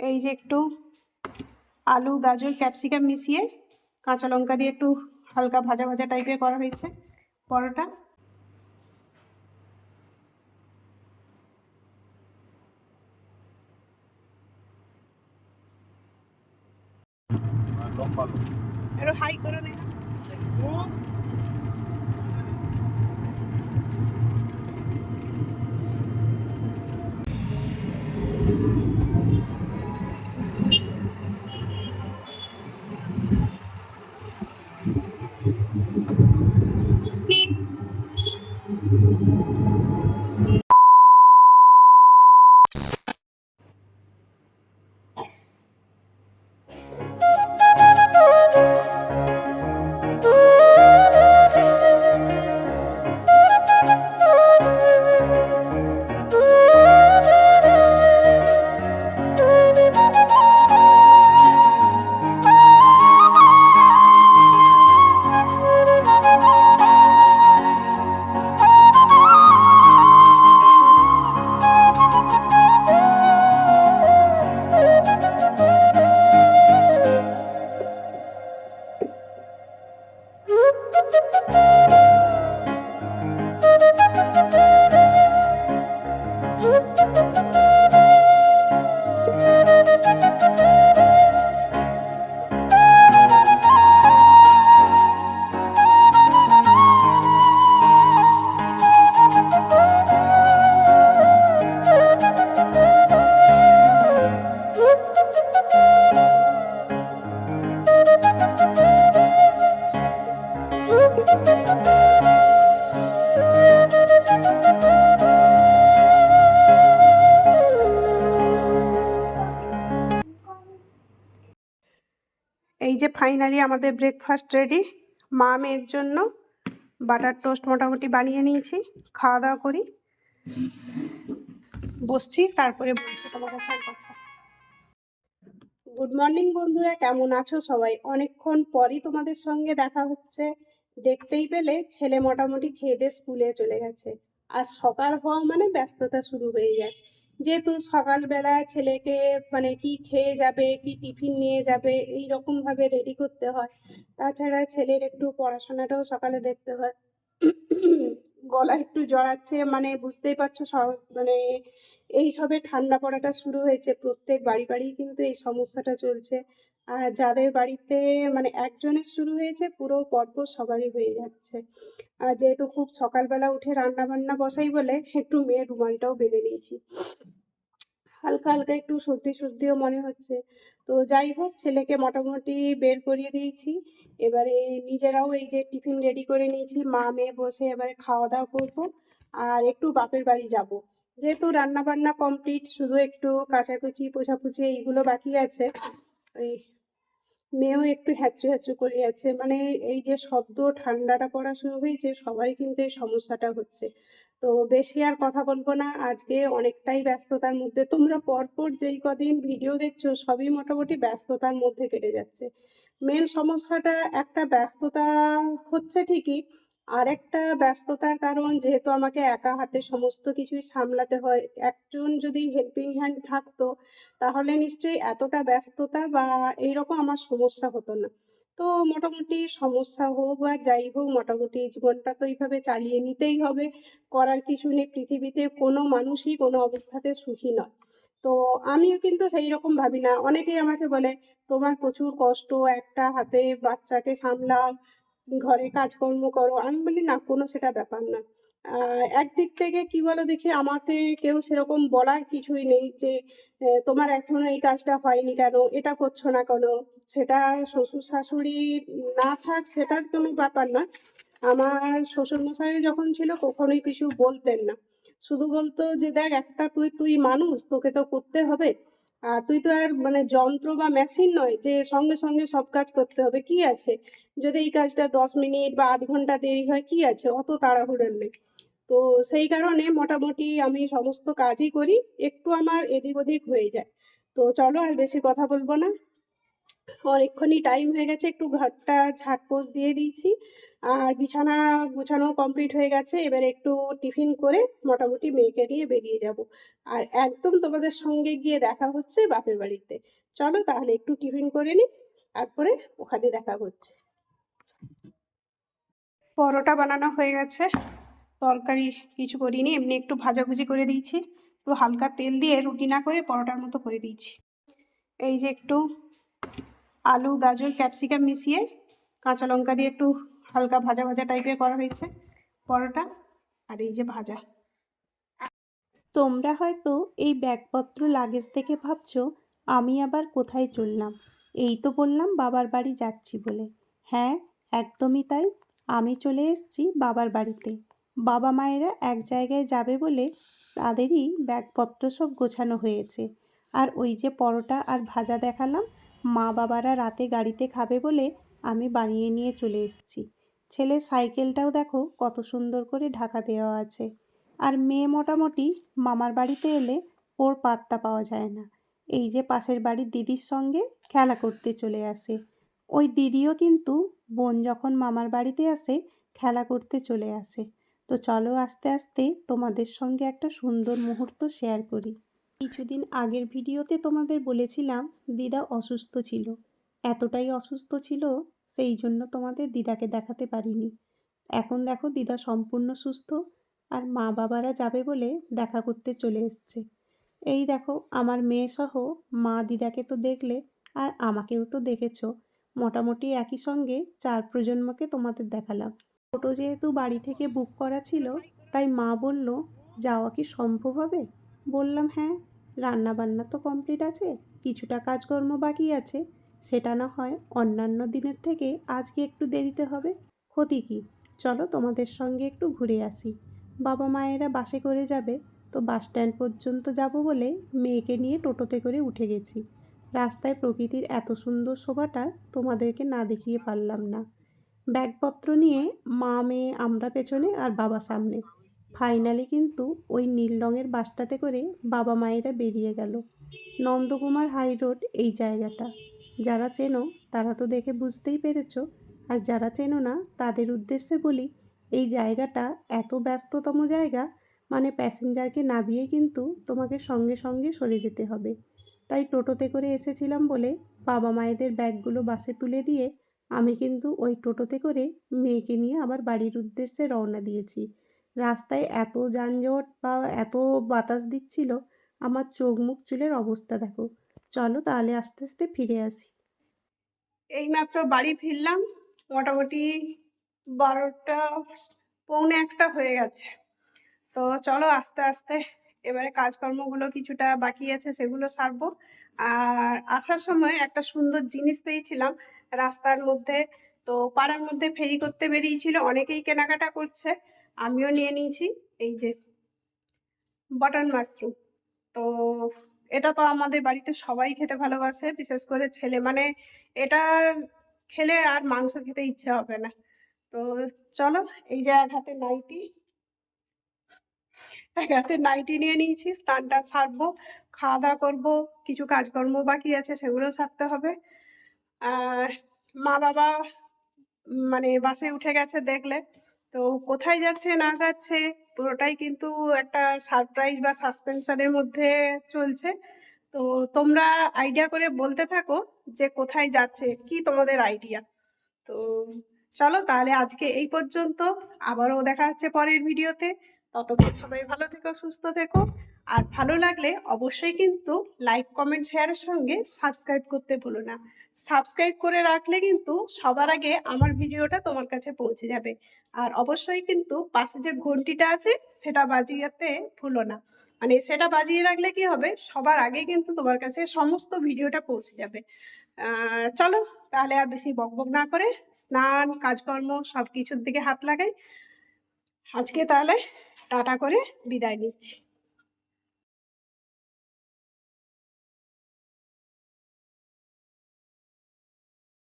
এই যে একটু আলু গাজর ক্যাপসিকাম মিশিয়ে কাঁচা লঙ্কা দিয়ে একটু হালকা ভাজা ভাজা টাইপের করা হয়েছে পরোটা। লম্বা একটু হাই করে নে ফাইনালি আমাদের ব্রেকফাস্ট রেডি মা, মেয়ের জন্য বাটার টোস্ট মোটামুটি বানিয়ে নিয়েছি। খাওয়া দাওয়া করি। বসছি, তারপরে বলছি তোমাদের সঙ্গে গুড মর্নিং বন্ধুরা, কেমন আছো সবাই? অনেকক্ষণ পরই তোমাদের সঙ্গে দেখা হচ্ছে। দেখতেই পেলে ছেলে মোটামুটি খেয়ে দিয়ে স্কুলে চলে গেছে। আর সকাল হওয়া মানে ব্যস্ততা শুরু হয়ে যায়। যেহেতু সকালবেলা ছেলেকে মানে কি খেয়ে যাবে, কি টিফিন নিয়ে যাবে এই রকম ভাবে রেডি করতে হয়। তাছাড়া ছেলের একটু পড়াশোনাটাও সকালে দেখতে হয়। গলা একটু জড়াচ্ছে মানে বুঝতেই পারছ সব মানে এই সবে ঠান্ডা পড়াটা শুরু হয়েছে। প্রত্যেক বাড়ি বাড়ি কিন্তু এই সমস্যাটা চলছে। যাদের বাড়িতে মানে একজনের শুরু হয়েছে, পুরো পর্ব সবারই হয়ে যাচ্ছে। আর যেহেতু খুব সকালবেলা উঠে রান্না বান্না বসাই বলে, একটু মেয়ের রুমালটাও বেঁধে নিয়েছি। হালকা হালকা একটু সর্দি সর্দিও মনে হচ্ছে। তো যাই হোক, ছেলেকে মোটামুটি বের করিয়ে দিয়েছি। এবারে নিজেরাও এই যে টিফিন রেডি করে নিয়েছি, মা মেয়ে বসে এবারে খাওয়া দাওয়া করব। আর একটু বাপের বাড়ি যাব। যেহেতু রান্না বান্না কমপ্লিট, শুধু একটু কাচাকুচি, পোছাপুচি, এইগুলো বাকি আছে। ওই মেয়েও একটু হ্যাচু হ্যাচু করে আছে মানে এই যে শব্দ ঠান্ডাটা পড়া শুরু হয়েছে, সবাই কিন্তু এই সমস্যাটা হচ্ছে। তো বেশি আর কথা বলব না, আজকে অনেকটাই ব্যস্ততার মধ্যে। তোমরা পরপর যেই কদিন ভিডিও দেখছ, সবই মোটামুটি ব্যস্ততার মধ্যে কেটে যাচ্ছে। মেন সমস্যাটা একটা ব্যস্ততা হচ্ছে ঠিকই আর একটা ব্যস্ততার কারণ, যেহেতু আমাকে একা হাতে সমস্ত কিছুই সামলাতে হয়, একজন যদি হেল্পিং হ্যান্ড থাকতো, তাহলে নিশ্চয়ই এতটা ব্যস্ততা বা এইরকম আমার সমস্যা হতো না। তো মোটামুটি সমস্যা হোক বা যাই হোক, মোটামুটি জীবনটা তো এইভাবে চালিয়ে নিতেই হবে। করার কিছু নেই, পৃথিবীতে কোনো মানুষই কোনো অবস্থাতে সুখী নয়। তো আমিও কিন্তু সেই রকম ভাবি না। অনেকেই আমাকে বলে, তোমার প্রচুর কষ্ট, একটা হাতে বাচ্চাকে সামলাও ঘরে কাজকর্ম করো। আমি বলি, না, কোনো সেটা ব্যাপার না। একদিক থেকে কি বলো দেখি আমাকে কেউ সেরকম বলার কিছুই নেই যে তোমার এখনও এই কাজটা হয়নি কেন? এটা করছ না কেন? সেটা শ্বশুর শাশুড়ি না থাক সেটার কোনো ব্যাপার না। আমার শ্বশুর মশাই যখন ছিল, কখনোই কিছু বলতেন না। শুধু বলতো যে, দেখ, একটা তুই তুই মানুষ, তোকে তো করতে হবে। তুই তো আর মানে যন্ত্র বা মেশিন নয় যে সঙ্গে সঙ্গে সব কাজ করতে হবে, কি আছে? যদি এই কাজটা দশ মিনিট বা আধ ঘণ্টা দেরি হয়, কি আছে? অত তাড়াহুড়ার নেই। তো সেই কারণে মোটামুটি আমি সমস্ত কাজই করি, একটু আমার এদিক ওদিক হয়ে যায়। তো চলো আর বেশি কথা বলব না। অনেকক্ষণই টাইম হয়ে গেছে, একটু ঘরটা ঝাড়পোছ দিয়ে দিয়েছি। আর বিছানা গুছানো কমপ্লিট হয়ে গেছে, এবার একটু টিফিন করে মোটামুটি মেয়েকে নিয়ে বেরিয়ে যাব। আর একদম তোমাদের সঙ্গে গিয়ে দেখা হচ্ছে বাপের বাড়িতে। চলো তাহলে একটু টিফিন করে নিই তারপরে ওখানে দেখা হচ্ছে। পরোটা বানানো হয়ে গেছে, তরকারি কিছু করিনি, এমনি একটু ভাজাভুজি করে দিয়েছি। একটু হালকা তেল দিয়ে রুটি না করে পরোটার মতো করে দিয়েছি। এই যে একটু আলু, গাজর, ক্যাপসিকাম মিশিয়ে কাঁচা লঙ্কা দিয়ে একটু হালকা ভাজা ভাজা টাইপের করা হয়েছে পরোটা আর এই যে ভাজা। তোমরা হয়তো এই ব্যাগপত্র লাগেজ দেখে ভাবছ, আমি আবার কোথায় চললাম? এই তো বললাম বাবার বাড়ি যাচ্ছি বলে। হ্যাঁ একদমই তাই। আমি চলে এসেছি বাবার বাড়িতে। বাবা মায়েরা এক জায়গায় যাবে বলে তাদেরই ব্যাগপত্র সব গোছানো হয়েছে। আর ওই যে পরোটা আর ভাজা দেখালাম মা বাবারা রাতে গাড়িতে খাবে বলে আমি বানিয়ে নিয়ে চলে এসেছি। ছেলে সাইকেলটাও দেখো কত সুন্দর করে ঢাকা দেওয়া আছে। আর মেয়ে মোটামুটি মামার বাড়িতে এলে ওর পাত্তা পাওয়া যায় না। এই যে পাশের বাড়ির দিদির সঙ্গে খেলা করতে চলে আসে। ওই দিদিও কিন্তু বোন যখন মামার বাড়িতে আসে খেলা করতে চলে আসে। তো চলো আস্তে আস্তে তোমাদের সঙ্গে একটা সুন্দর মুহূর্ত শেয়ার করি। কিছুদিন আগের ভিডিওতে তোমাদের বলেছিলাম দিদা অসুস্থ ছিল। এতটাই অসুস্থ ছিল, সেই জন্য তোমাদের দিদাকে দেখাতে পারিনি। এখন দেখো দিদা সম্পূর্ণ সুস্থ আর মা বাবারা যাবে বলে দেখা করতে চলে এসছে। এই দেখো আমার মেয়ে সহ মা দিদাকে তো দেখলে আর আমাকেও তো দেখেছ। মোটামুটি একই সঙ্গে চার প্রজন্মকে তোমাদের দেখালাম। ছোটো যেহেতু বাড়ি থেকে বুক করা ছিল, তাই মা বলল, যাওয়া কি সম্ভব হবে? বললাম হ্যাঁ রান্না বান্না তো কমপ্লিট আছে, কিছুটা কাজকর্ম বাকি আছে। সেটা না হয় অন্যান্য দিনের থেকে আজকে একটু দেরিতে হবে। ক্ষতি কি? চলো তোমাদের সঙ্গে একটু ঘুরে আসি। বাবা মায়েরা বাসে করে যাবে, তো বাস স্ট্যান্ড পর্যন্ত যাব বলে মেয়েকে নিয়ে টোটোতে করে উঠে গেছি। রাস্তায় প্রকৃতির এত সুন্দর শোভাটা তোমাদেরকে না দেখিয়ে পারলাম না। ব্যাগপত্র নিয়ে মা, মেয়ে, আমরা পেছনে আর বাবা সামনে। ফাইনালি কিন্তু ওই নীল রঙের বাসটাতে করে বাবা মায়েরা বেরিয়ে গেল। নন্দকুমার হাই রোড এই জায়গাটা। যারা চেনো তারা তো দেখে বুঝতেই পেরেছ, আর যারা চেনো না তাদের উদ্দেশ্যে বলি, এই জায়গাটা এত ব্যস্ততম জায়গা মানে প্যাসেঞ্জারকে নামিয়ে কিন্তু তোমাকে সঙ্গে সঙ্গে সরে যেতে হবে। তাই টোটোতে করে এসেছিলাম বলে বাবা মায়েদের ব্যাগগুলো বাসে তুলে দিয়ে আমি কিন্তু ওই টোটোতে করে মেয়েকে নিয়ে আবার বাড়ির উদ্দেশ্যে রওনা দিয়েছি। রাস্তায় এত যানজট বা এত বাতাস দিচ্ছিল, আমার চোখ মুখ চুলের অবস্থা দেখো। চলো তাহলে আস্তে আস্তে ফিরে আসি। এইমাত্র বাড়ি ফিরলাম, মোটামুটি বারোটা, পৌনে একটা হয়ে গেছে। তো চলো আস্তে আস্তে, এবারে কাজকর্মগুলো কিছুটা বাকি আছে সেগুলো সারবো। আর আসার সময় একটা সুন্দর জিনিস পেয়েছিলাম, রাস্তার মধ্যে। তো পাড়ার মধ্যে ফেরি করতে বেরিয়েছিল, অনেকেই কেনাকাটা করছে। আমিও নিয়ে নিয়েছি, এই যে বাটন মাশরুম তো এটা তো আমাদের বাড়িতে সবাই খেতে ভালোবাসে, বিশেষ করে ছেলে। মানে এটা খেলে আর মাংস খেতে ইচ্ছে হবে না। তো চলো, এই যে এক হাতে নাইটি, এক হাতে নাইটি নিয়ে নিয়েছি, স্নানটা ছাড়বো খাওয়া দাওয়া করব, কিছু কাজকর্ম বাকি আছে, সেগুলো সারতে হবে। আর মা বাবা মানে বাসে উঠে গেছে দেখলে। তো কোথায় যাচ্ছে, না যাচ্ছে, পুরোটাই কিন্তু একটা সারপ্রাইজ বা সাসপেন্সারের মধ্যে চলছে। তো তোমরা আইডিয়া করে বলতে থাকো যে কোথায় যাচ্ছে, কি তোমাদের আইডিয়া তো চলো তাহলে আজকে এই পর্যন্ত। আবারও দেখা হচ্ছে পরের ভিডিওতে ততক্ষণ সবাই ভালো থেকো, সুস্থ থেকো। আর ভালো লাগলে অবশ্যই কিন্তু লাইক কমেন্ট শেয়ারের সঙ্গে সাবস্ক্রাইব করতে ভুলো না। সাবস্ক্রাইব করে রাখলে কিন্তু সবার আগে আমার ভিডিওটা তোমার কাছে পৌঁছে যাবে। আর অবশ্যই কিন্তু পাশে যে ঘন্টিটা আছে, সেটা বাজিয়ে ভুলো না। মানে সেটা বাজিয়ে রাখলে কি হবে? সবার আগে কিন্তু তোমার কাছে সমস্ত ভিডিওটা পৌঁছে যাবে। চলো তাহলে আর বেশি বকবক না করে স্নান, কাজকর্ম সব কিছুর দিকে হাত লাগাই। আজকে তাহলে টাটা করে বিদায় নিচ্ছি।